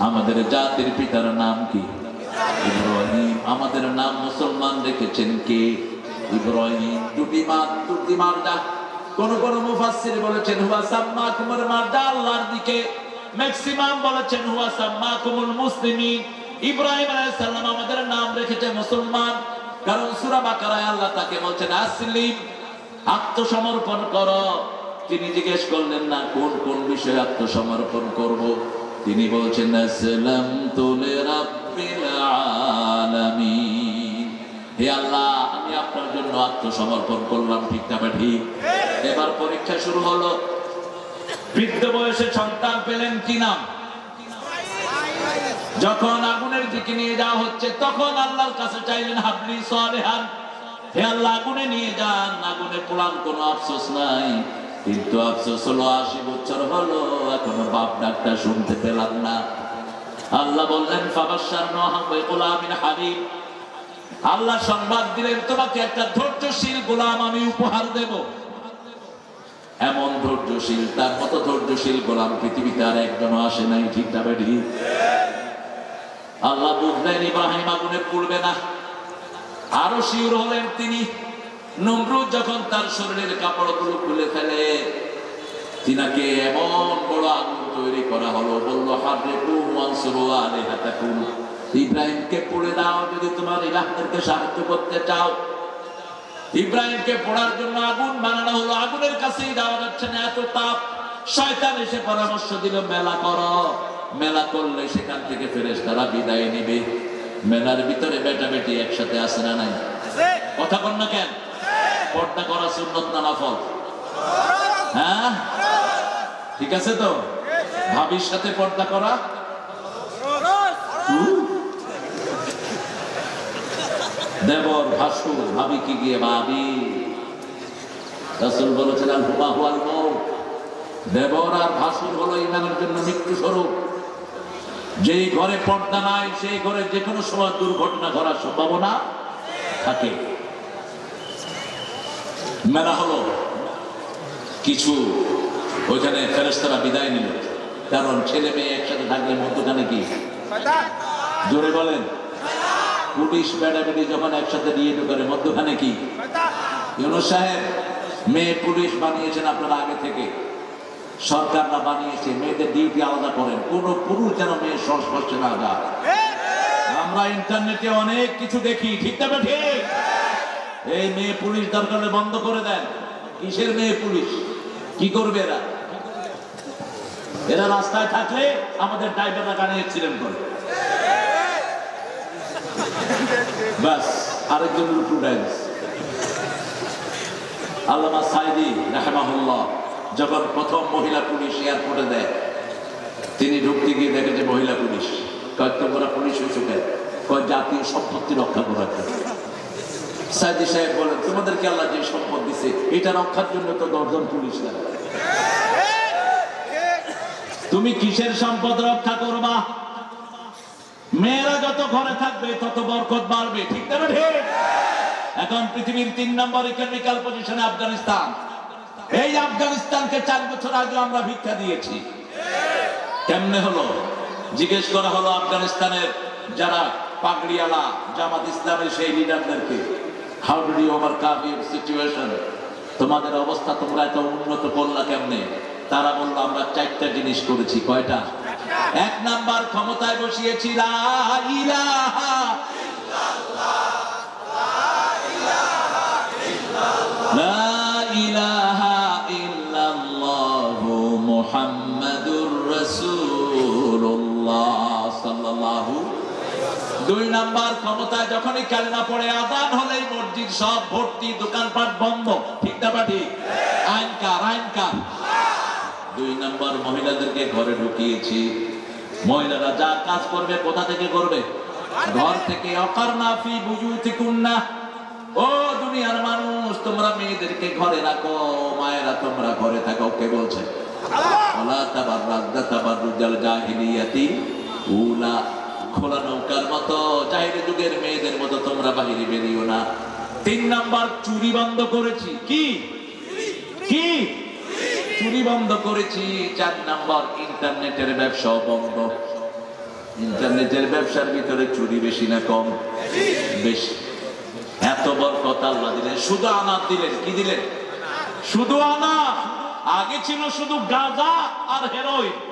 আমাদের জাতির পিতার নাম কি? ইব্রাহিম। আমাদের নাম মুসলমান রেখেছেন কে? ইব্রাহিম। দুটি মা দুটি মারজা কোন কোন মুফাসসির বলেছেন, হুয়া সাম্মাকুমুল মারজা আল্লাহর দিকে। ম্যাক্সিমাম বলেছেন, হুয়া সাম্মাকুমুল মুসলিমিন। ইব্রাহিম আলাইহিস সালাম আমাদের নাম রেখেছে মুসলমান। কারণ সূরা বাকারায় আল্লাহ তাকে বলছেন, আসলিম, আত্মসমর্পণ করো। তিনি জিজ্ঞেস করলেন, না, কোন কোন বিষয়ে আত্মসমর্পণ করব? তিনি বলছেন তুলে হে আল্লাহ, আমি আপনার জন্য আত্মসমর্পণ করলাম, ঠিক না ঠিক। এবার পরীক্ষা শুরু হলো। বৃদ্ধ বয়সে সন্তান পেলেন কি নাম? যখন আগুনের দিকে নিয়ে যাওয়া হচ্ছে, তখন আল্লাহর কাছে চাইলেন, হাবলি সালেহান। হে আল্লাহ, আগুনে নিয়ে যান। আগুনে পোড়ান কোনো আফসোস নাই। কিন্তু আফসোস হলো আশি বছর হলো, এখনও বাপ ডাক্তার শুনতে পেলাম না। আল্লাহ বললেন ফাবাসার আল্লাহ সংবাদ দিলেন, তোমাকে একটা ধৈর্যশীল গোলাম আমি উপহার দেব। এমন ধৈর্যশীল, তার মতো ধৈর্যশীল গোলাম পৃথিবীতে আর একজনও আসে নাই, ঠিক না বেঠি? আল্লাহ বুঝলেন, ইব্রাহিম আগুনে পড়বে না। আরও শিউর হলেন তিনি। নমরুদ যখন তার শরীরের কাপড়গুলো খুলে ফেলে তিনাকে এমন বড় আগুন তৈরি করা হলো বলল হাবরে কুম মনসুরু আলে হাতাকুম ইব্রাহিমকে পড়ে দাও যদি তোমার ইলাহদেরকে সাহায্য করতে চাও। ইব্রাহিমকে পড়ার জন্য আগুন বানানো হলো। আগুনের কাছেই যাওয়া যাচ্ছে না এত তাপ। শয়তান এসে পরামর্শ দিল মেলা করো। মেলা করলে সেখান থেকে ফেরেশতারা বিদায় নিবে। মেলার ভিতরে বেটা বেটি একসাথে আসে না নাই? কথা বল না কেন? পর্দা করা সুন্নত না নফল? হ্যাঁ? ঠিক আছে তো? ভাবির সাথে পর্দা করা? দেবর, ভাসুর, ভাবি কি গিয়ে ভাবি? রাসূল বলেছেন আল হুমা হুয়াল দেবর আর ভাসুর হলো ইমানের জন্য মৃত্যু স্বরূপ। যেই ঘরে পর্দা নাই, সেই ঘরে যে কোনো সময় দুর্ঘটনা ঘটার সম্ভাবনা থাকে। মেলা হলো। কিছু ওইখানে ফেরেস্তারা বিদায় নিল। কারণ ছেলে মেয়ে একসাথে থাকলে মধ্যখানে কি? জোরে বলেন। পুলিশ বেড়াবেড়ি যখন একসাথে নিয়ে ঢুকারে মধ্যখানে কি? সাহেব, মেয়ে পুলিশ বানিয়েছেন আপনারা আগে থেকে। সরকাররা বানিয়েছে, মেয়েদের ডিউটি আলাদা করেন। কোন পুরুষ যেন মেয়ের সংস্পর্শে না যায়। আমরা ইন্টারনেটে অনেক কিছু দেখি, ঠিক না ঠিক? এই মেয়ে পুলিশ দরকার বন্ধ করে দেন। কিসের মেয়ে পুলিশ? কি করবে এরা? এরা রাস্তায় থাকলে আমাদের ড্রাইভাররা গানে এক্সিডেন্ট করে। উল্টু ডান্স আল্লামা সাইদি যখন প্রথম মহিলা পুলিশ এয়ারপোর্টে দেয়, তিনি ঢুকতে গিয়ে দেখে যে মহিলা পুলিশ। কয়, তোমরা পুলিশ হয়েছো কেন? জাতীয় সম্পত্তি রক্ষা করার জন্য। সাইদি সাহেব বলেন, তোমাদেরকে আল্লাহ যে সম্পদ দিছে, এটা রক্ষার জন্য তো দশজন পুলিশ লাগে তুমি কিসের সম্পদ রক্ষা করবা? মেয়েরা যত ঘরে থাকবে, তত বরকত বাড়বে, ঠিক না ঠিক? এখন পৃথিবীর তিন নম্বর ইকোনমিক্যাল পজিশনে আফগানিস্তান। এই আফগানিস্তানকে চার বছর আগে আমরা ভিক্ষা দিয়েছি। কেমনে হলো? জিজ্ঞেস করা হলো আফগানিস্তানের যারা পাগড়িয়ালা জামাত ইসলামের সেই লিডারদেরকে how do you overcome your situation তোমাদের অবস্থা তোমরা এত উন্নত করলা কেমনে? তারা বলল, আমরা চারটা জিনিস করেছি, কয়টা? এক নাম্বার ক্ষমতায় বসিয়েছি মুহাম্মাদুর রাসূলুল্লাহ সাল্লাল্লাহু দুই নাম্বার ক্ষমতায় যখনই কালেমা পড়ে আদান হলেই মসজিদ সব ভর্তি দোকানপাট বন্ধ। ঠিক না ঠিক? আইন কার আইন কার? দুই নাম্বার মহিলাদেরকে ঘরে ঢুকিয়েছি। মহিলারা যা কাজ করবে কোথা থেকে করবে? ঘর থেকে। অকার নাফি বুঝুতি কুন্না ও দুনিয়ার মানুষ তোমরা মেয়েদেরকে ঘরে রাখো মায়েরা তোমরা ঘরে থাকো। কে বলছে? ওলা তাবার রাজদা তাবার রুজাল জাহিলিয়াতি উলা খোলা নৌকার মতো জাহিরি যুগের মেয়েদের মতো তোমরা বাহিরে বেরিও না। তিন নাম্বার, চুরি বন্ধ করেছি। কি? কি? চুরি বন্ধ করেছি। চার নাম্বার, ইন্টারনেটের ব্যবসা বন্ধ। ইন্টারনেটের ব্যবসার ভিতরে চুরি বেশি না কম? বেশি। এত বড় কথা আল্লাহ দিলেন। শুধু আনার দিলেন। কি দিলেন? শুধু আনা আগে ছিল শুধু গাঁজা আর হেরোইন।